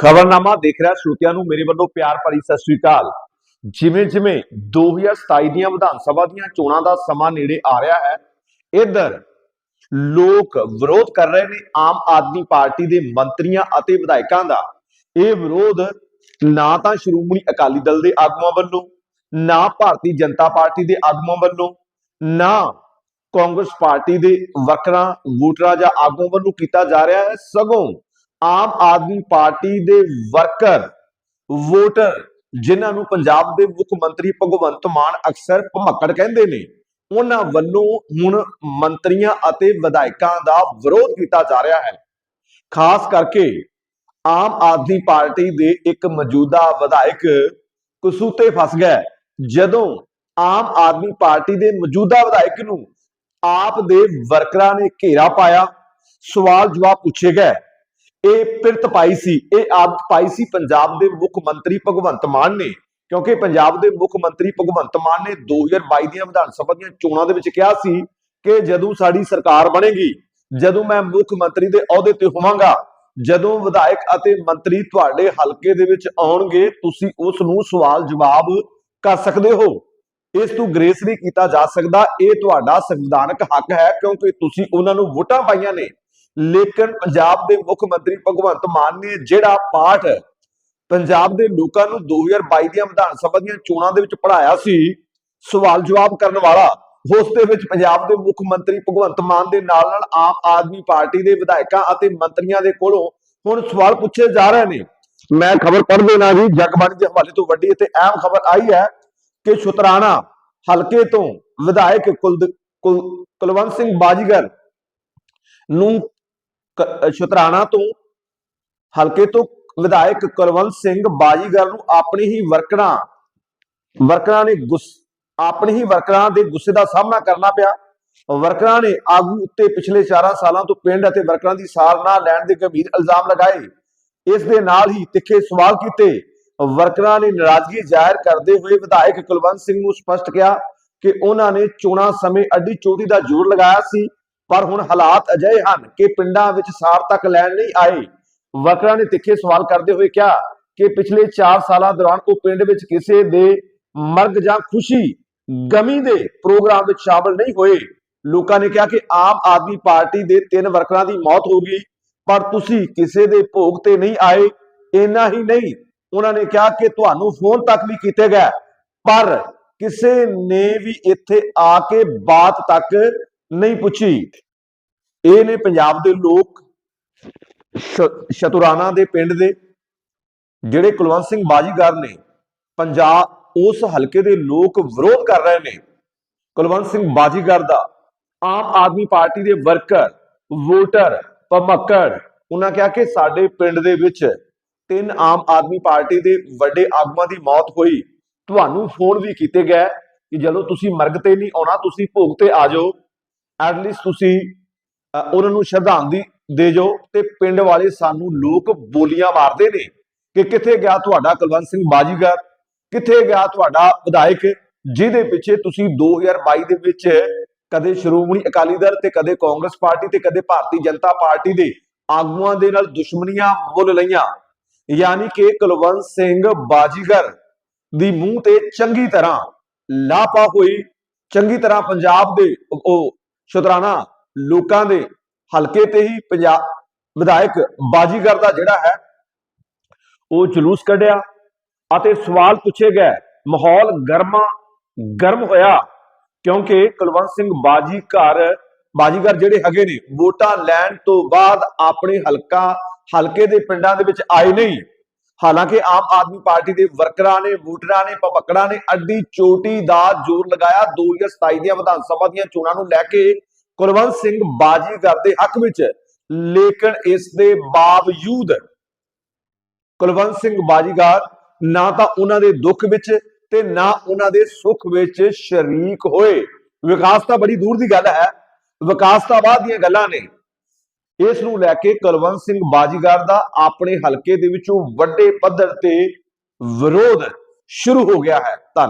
ਖਬਰਨਾਮਾ ਦੇਖ ਰਿਹਾ ਸਰੋਤਿਆਂ ਨੂੰ ਮੇਰੇ ਵੱਲੋਂ ਪਿਆਰ ਭਰੀ ਸਤਿ ਸ੍ਰੀ ਅਕਾਲ। ਜਿਵੇਂ ਜਿਵੇਂ 2027 ਦੀਆਂ ਵਿਧਾਨ ਸਭਾ ਦੀਆਂ ਚੋਣਾਂ ਦਾ ਸਮਾਂ ਨੇੜੇ ਆ ਰਿਹਾ ਹੈ, ਇੱਧਰ ਲੋਕ ਵਿਰੋਧ ਕਰ ਰਹੇ ਨੇ ਆਮ ਆਦਮੀ ਪਾਰਟੀ ਦੇ ਮੰਤਰੀਆਂ ਅਤੇ ਵਿਧਾਇਕਾਂ ਦਾ। ਇਹ ਵਿਰੋਧ ਨਾ ਤਾਂ ਸ਼੍ਰੋਮਣੀ ਅਕਾਲੀ ਦਲ ਦੇ ਆਗੂਆਂ ਵੱਲੋਂ, ਨਾ ਭਾਰਤੀ ਜਨਤਾ ਪਾਰਟੀ ਦੇ ਆਗੂਆਂ ਵੱਲੋਂ, ਨਾ ਕਾਂਗਰਸ ਪਾਰਟੀ ਦੇ ਵਰਕਰਾਂ ਵੋਟਰਾਂ ਜਾਂ ਆਗੂਆਂ ਵੱਲੋਂ ਕੀਤਾ ਜਾ ਰਿਹਾ ਹੈ। ਸਗੋਂ ਆਮ ਆਦਮੀ ਪਾਰਟੀ ਦੇ ਵਰਕਰ, ਵੋਟਰ, ਜਿਨ੍ਹਾਂ ਨੂੰ ਪੰਜਾਬ ਦੇ ਮੁੱਖ ਮੰਤਰੀ ਭਗਵੰਤ ਮਾਨ ਅਕਸਰ ਭਮੱਕੜ ਕਹਿੰਦੇ ਨੇ, ਉਹਨਾਂ ਵੱਲੋਂ ਹੁਣ ਮੰਤਰੀਆਂ ਅਤੇ ਵਿਧਾਇਕਾਂ ਦਾ ਵਿਰੋਧ ਕੀਤਾ ਜਾ ਰਿਹਾ ਹੈ। ਖਾਸ ਕਰਕੇ ਆਮ ਆਦਮੀ ਪਾਰਟੀ ਦੇ ਇੱਕ ਮੌਜੂਦਾ ਵਿਧਾਇਕ ਕਸੂਤੇ ਫਸ ਗਿਆ ਜਦੋਂ ਆਮ ਆਦਮੀ ਪਾਰਟੀ ਦੇ ਮੌਜੂਦਾ ਵਿਧਾਇਕ ਨੂੰ ਆਪ ਦੇ ਵਰਕਰਾਂ ਨੇ ਘੇਰਾ ਪਾਇਆ ਸਵਾਲ ਜਵਾਬ ਪੁੱਛੇ ਗਏ। ਇਹ ਪਿਰਤ ਪਾਈ ਸੀ, ਇਹ ਆਦਤ ਪਾਈ ਸੀ ਪੰਜਾਬ ਦੇ ਮੁੱਖ ਮੰਤਰੀ ਭਗਵੰਤ ਮਾਨ ਨੇ, ਕਿਉਂਕਿ ਪੰਜਾਬ ਦੇ ਮੁੱਖ ਮੰਤਰੀ ਭਗਵੰਤ ਮਾਨ ਨੇ 2022 ਦੀਆਂ ਵਿਧਾਨ ਸਭਾ ਦੀਆਂ ਚੋਣਾਂ ਦੇ ਵਿੱਚ ਕਿਹਾ ਸੀ ਕਿ ਜਦੋਂ ਸਾਡੀ ਸਰਕਾਰ ਬਣੇਗੀ, ਜਦੋਂ ਮੈਂ ਮੁੱਖ ਮੰਤਰੀ ਦੇ ਅਹੁਦੇ ਤੇ ਹੋਵਾਂਗਾ, ਜਦੋਂ ਵਿਧਾਇਕ ਅਤੇ ਮੰਤਰੀ ਤੁਹਾਡੇ ਹਲਕੇ ਦੇ ਵਿੱਚ ਆਉਣਗੇ, ਤੁਸੀਂ ਉਸ ਨੂੰ ਸਵਾਲ ਜਵਾਬ ਕਰ ਸਕਦੇ ਹੋ। ਇਸ ਤੋਂ ਗ੍ਰੇਸ ਨਹੀਂ ਕੀਤਾ ਜਾ ਸਕਦਾ, ਇਹ ਤੁਹਾਡਾ ਸੰਵਿਧਾਨਕ ਹੱਕ ਹੈ, ਕਿਉਂਕਿ ਤੁਸੀਂ ਉਹਨਾਂ ਨੂੰ ਵੋਟਾਂ ਪਾਈਆਂ ਨੇ। ਲੇਕਿਨ ਪੰਜਾਬ ਦੇ ਮੁੱਖ ਮੰਤਰੀ ਭਗਵੰਤ ਮਾਨ ਨੇ ਜਿਹੜਾ ਪਾਠ ਪੰਜਾਬ ਦੇ ਲੋਕਾਂ ਨੂੰ 2022 ਦੀਆਂ ਵਿਧਾਨ ਸਭਾ ਦੀਆਂ ਚੋਣਾਂ ਦੇ ਵਿੱਚ ਪੜਾਇਆ ਸੀ, ਸਵਾਲ ਜਵਾਬ ਕਰਨ ਵਾਲਾ, ਉਸ ਦੇ ਵਿੱਚ ਪੰਜਾਬ ਦੇ ਮੁੱਖ ਮੰਤਰੀ ਭਗਵੰਤ ਮਾਨ ਦੇ ਨਾਲ ਨਾਲ ਆਮ ਆਦਮੀ ਪਾਰਟੀ ਦੇ ਵਿਧਾਇਕਾਂ ਅਤੇ ਮੰਤਰੀਆਂ ਦੇ ਕੋਲੋਂ ਹੁਣ ਸਵਾਲ ਪੁੱਛੇ ਜਾ ਰਹੇ ਨੇ। ਮੈਂ ਖਬਰ ਪੜ੍ਹ ਦੇਣਾ ਜੀ ਜਗਬਾਣੀ ਦੇ ਹਵਾਲੇ ਤੋਂ ਵੱਡੀ ਅਤੇ ਅਹਿਮ ਖਬਰ ਆਈ ਹੈ ਕਿ ਸ਼ੁਤਰਾਣਾ ਹਲਕੇ ਤੋਂ ਵਿਧਾਇਕ ਕੁਲਦ- ਕੁਲ- ਕੁਲਵੰਤ ਸਿੰਘ ਬਾਜੀਗਰ ਨੂੰ ਸ਼ੁਤਰਾਣਾ ਤੋਂ ਹਲਕੇ ਤੋਂ ਵਿਧਾਇਕ ਕੁਲਵੰਤ ਸਿੰਘ ਬਾਜੀਗਰ ਨੂੰ ਆਪਣੀ ਹੀ ਵਰਕਰਾਂ ਵਰਕਰਾਂ ਨੇ ਗੁੱਸ, ਆਪਣੀ ਹੀ ਵਰਕਰਾਂ ਦੇ ਗੁੱਸੇ ਦਾ ਸਾਹਮਣਾ ਕਰਨਾ ਪਿਆ। ਵਰਕਰਾਂ ਨੇ ਆਗੂ ਉੱਤੇ ਪਿਛਲੇ 4 ਸਾਲਾਂ ਤੋਂ ਪਿੰਡ ਅਤੇ ਵਰਕਰਾਂ ਦੀ ਸਾਰ ਨਾ ਲੈਣ ਦੇ ਗੰਭੀਰ ਇਲਜ਼ਾਮ ਲਗਾਏ। ਇਸ ਦੇ ਨਾਲ ਹੀ ਤਿੱਖੇ ਸਵਾਲ ਕੀਤੇ। ਵਰਕਰਾਂ ਨੇ ਨਾਰਾਜ਼ਗੀ ਜ਼ਾਹਿਰ ਕਰਦੇ ਹੋਏ ਵਿਧਾਇਕ ਕੁਲਵੰਤ ਸਿੰਘ ਨੂੰ ਸਪਸ਼ਟ ਕਿਹਾ ਕਿ ਉਹਨਾਂ ਨੇ ਚੋਣਾਂ ਸਮੇਂ ਅੱਡੀ ਚੋਟੀ ਦਾ ਜ਼ੋਰ ਲਗਾਇਆ ਸੀ। ਪਰ ਹੁਣ ਹਾਲਾਤ ਅਜਿਹੇ ਹਨ ਕਿ ਪਿੰਡਾਂ ਵਿੱਚ ਸਾਰ ਤੱਕ ਲੈਣ ਨਹੀਂ ਆਏ। ਵਰਕਰਾਂ ਨੇ ਤਿੱਖੇ ਸਵਾਲ ਕਰਦੇ ਹੋਏ ਕਿਹਾ ਕਿ ਪਿਛਲੇ 4 ਸਾਲਾਂ ਦੌਰਾਨ ਉਹ ਪਿੰਡ ਵਿੱਚ ਕਿਸੇ ਦੇ ਮਰਗ ਜਾਂ ਖੁਸ਼ੀ ਗਮੀ ਦੇ ਪ੍ਰੋਗਰਾਮ ਵਿੱਚ ਸ਼ਾਮਲ ਨਹੀਂ ਹੋਏ। ਲੋਕਾਂ ਨੇ ਕਿਹਾ ਕਿ ਆਮ ਆਦਮੀ ਪਾਰਟੀ ਦੇ ਤਿੰਨ ਵਰਕਰਾਂ ਦੀ ਮੌਤ ਹੋ ਗਈ, ਪਰ ਤੁਸੀਂ ਕਿਸੇ ਦੇ ਭੋਗ ਤੇ ਨਹੀਂ ਆਏ, ਇੰਨਾ ਹੀ ਨਹੀਂ। ਉਹਨਾਂ ਨੇ ਕਿਹਾ ਕਿ ਤੁਹਾਨੂੰ ਫੋਨ ਤੱਕ ਵੀ ਕੀਤੇ ਗਏ, ਪਰ ਕਿਸੇ ਨੇ ਵੀ ਇੱਥੇ ਆ ਕੇ ਬਾਤ ਤੱਕ ਨਹੀਂ ਪੁੱਛੀ। ਇਹ ਨੇ ਪੰਜਾਬ ਦੇ ਲੋਕ ਸ਼- ਦੇ ਪਿੰਡ ਦੇ ਜਿਹੜੇ ਕੁਲਵੰਤ ਸਿੰਘ ਬਾਜੀਗਰ ਨੇ, ਪੰਜਾਬ ਉਸ ਹਲਕੇ ਦੇ ਲੋਕ ਵਿਰੋਧ ਕਰ ਰਹੇ ਨੇ। ਕੁਲਵੰਤ ਸਿੰਘ ਬਾਜੀਗਰ ਦਾ ਆਮ ਆਦਮੀ ਪਾਰਟੀ ਦੇ ਵਰਕਰ, ਵੋਟਰ, ਭਮੱਕੜ, ਉਹਨਾਂ ਕਿਹਾ ਕਿ ਸਾਡੇ ਪਿੰਡ ਦੇ ਵਿੱਚ ਤਿੰਨ ਆਮ ਆਦਮੀ ਪਾਰਟੀ ਦੇ ਵੱਡੇ ਆਗੂਆਂ ਦੀ ਮੌਤ ਹੋਈ। ਤੁਹਾਨੂੰ ਫੋਨ ਵੀ ਕੀਤੇ ਗਏ ਕਿ ਜਦੋਂ ਤੁਸੀਂ ਮਰਗ ਤੇ ਨਹੀਂ ਆਉਣਾ, ਤੁਸੀਂ ਭੋਗ ਤੇ ਆ ਜਾਓ। ਐਟਲੀਸਟ ਤੁਸੀਂ ਉਹਨਾਂ ਨੂੰ ਸ਼ਰਧਾਂਜਲੀ ਦੇ ਜਾਓ ਤੇ ਪਿੰਡ ਵਾਲੇ ਸਾਨੂੰ ਲੋਕ ਬੋਲੀਆਂ ਮਾਰਦੇ ਨੇ ਕਿ ਕਿੱਥੇ ਗਿਆ ਤੁਹਾਡਾ ਕੁਲਵੰਤ ਸਿੰਘ ਬਾਜੀਗਰ, ਕਿੱਥੇ ਗਿਆ ਤੁਹਾਡਾ ਵਿਧਾਇਕ, ਜਿਹਦੇ ਪਿੱਛੇ ਤੁਸੀਂ 2022 ਦੇ ਵਿੱਚ ਕਦੇ ਸ਼੍ਰੋਮਣੀ ਅਕਾਲੀ ਦਲ ਤੇ ਕਦੇ ਕਾਂਗਰਸ ਪਾਰਟੀ ਤੇ ਕਦੇ ਭਾਰਤੀ ਜਨਤਾ ਪਾਰਟੀ ਦੇ ਆਗੂਆਂ ਦੇ ਨਾਲ ਦੁਸ਼ਮਣੀਆਂ ਮੁੱਲ ਲਈਆਂ। ਯਾਨੀ ਕਿ ਕੁਲਵੰਤ ਸਿੰਘ ਬਾਜੀਗਰ ਦੀ ਮੂੰਹ ਤੇ ਚੰਗੀ ਤਰ੍ਹਾਂ ਲਾਪਾ ਹੋਈ, ਚੰਗੀ ਤਰ੍ਹਾਂ ਪੰਜਾਬ ਦੇ ਉਹ ਸ਼ੁਤਰਾਣਾ ਲੋਕਾਂ ਦੇ ਹਲਕੇ ਤੇ ਹੀ ਪੰਜਾਬ ਵਿਧਾਇਕ ਬਾਜੀਗਰ ਦਾ ਜਿਹੜਾ ਹੈ, ਉਹ ਜਲੂਸ ਕੱਢਿਆ ਅਤੇ ਸਵਾਲ ਪੁੱਛੇ ਗਏ, ਮਾਹੌਲ ਗਰਮਾ, ਗਰਮ ਹੋਇਆ ਕਿਉਂਕਿ ਕੁਲਵੰਤ ਸਿੰਘ ਬਾਜੀ ਘਰ, ਬਾਜੀਗਰ ਜਿਹੜੇ ਹੈਗੇ ਨੇ, ਵੋਟਾਂ ਲੈਣ ਤੋਂ ਬਾਅਦ ਆਪਣੇ ਹਲਕਾ, ਹਲਕੇ ਦੇ ਪਿੰਡਾਂ ਦੇ ਵਿੱਚ ਆਏ ਨਹੀਂ। ਹਾਲਾਂਕਿ ਆਮ ਆਦਮੀ ਪਾਰਟੀ ਦੇ ਵਰਕਰਾਂ ਨੇ, ਵੋਟਰਾਂ ਨੇ ਭਪਕੜਾਂ ਨੇ ਅੱਡੀ ਚੋਟੀ ਦਾ ਜ਼ੋਰ ਲਗਾਇਆ। 2027 ਦੀਆਂ ਵਿਧਾਨ ਸਭਾ ਦੀਆਂ ਚੋਣਾਂ ਨੂੰ ਲੈ ਕੇ ਕੁਲਵੰਤ ਸਿੰਘ ਬਾਜੀਗਰ ਦੇ ਹੱਕ ਵਿੱਚ। ਲੇਕਿਨ ਇਸ ਦੇ ਬਾਵਜੂਦ ਕੁਲਵੰਤ ਸਿੰਘ ਬਾਜੀਗਰ ਨਾ ਤਾਂ ਉਹਨਾਂ ਦੇ ਦੁੱਖ ਵਿੱਚ ਤੇ ਨਾ ਉਹਨਾਂ ਦੇ ਸੁੱਖ ਵਿੱਚ ਸ਼ਰੀਕ ਹੋਏ। ਵਿਕਾਸ ਤਾਂ ਬੜੀ ਦੂਰ ਦੀ ਗੱਲ ਹੈ। ਵਿਕਾਸ ਤਾਂ ਬਾਅਦ ਦੀਆਂ ਗੱਲਾਂ ਨੇ। ਇਸ ਨੂੰ ਲੈ ਕੇ ਕੁਲਵੰਤ ਸਿੰਘ ਬਾਜੀਗਰ ਦਾ ਆਪਣੇ ਹਲਕੇ ਦੇ ਵਿੱਚੋਂ ਵੱਡੇ ਪੱਧਰ ਤੇ ਵਿਰੋਧ ਸ਼ੁਰੂ ਹੋ ਗਿਆ ਹੈ। ਧੰਨਵਾਦ।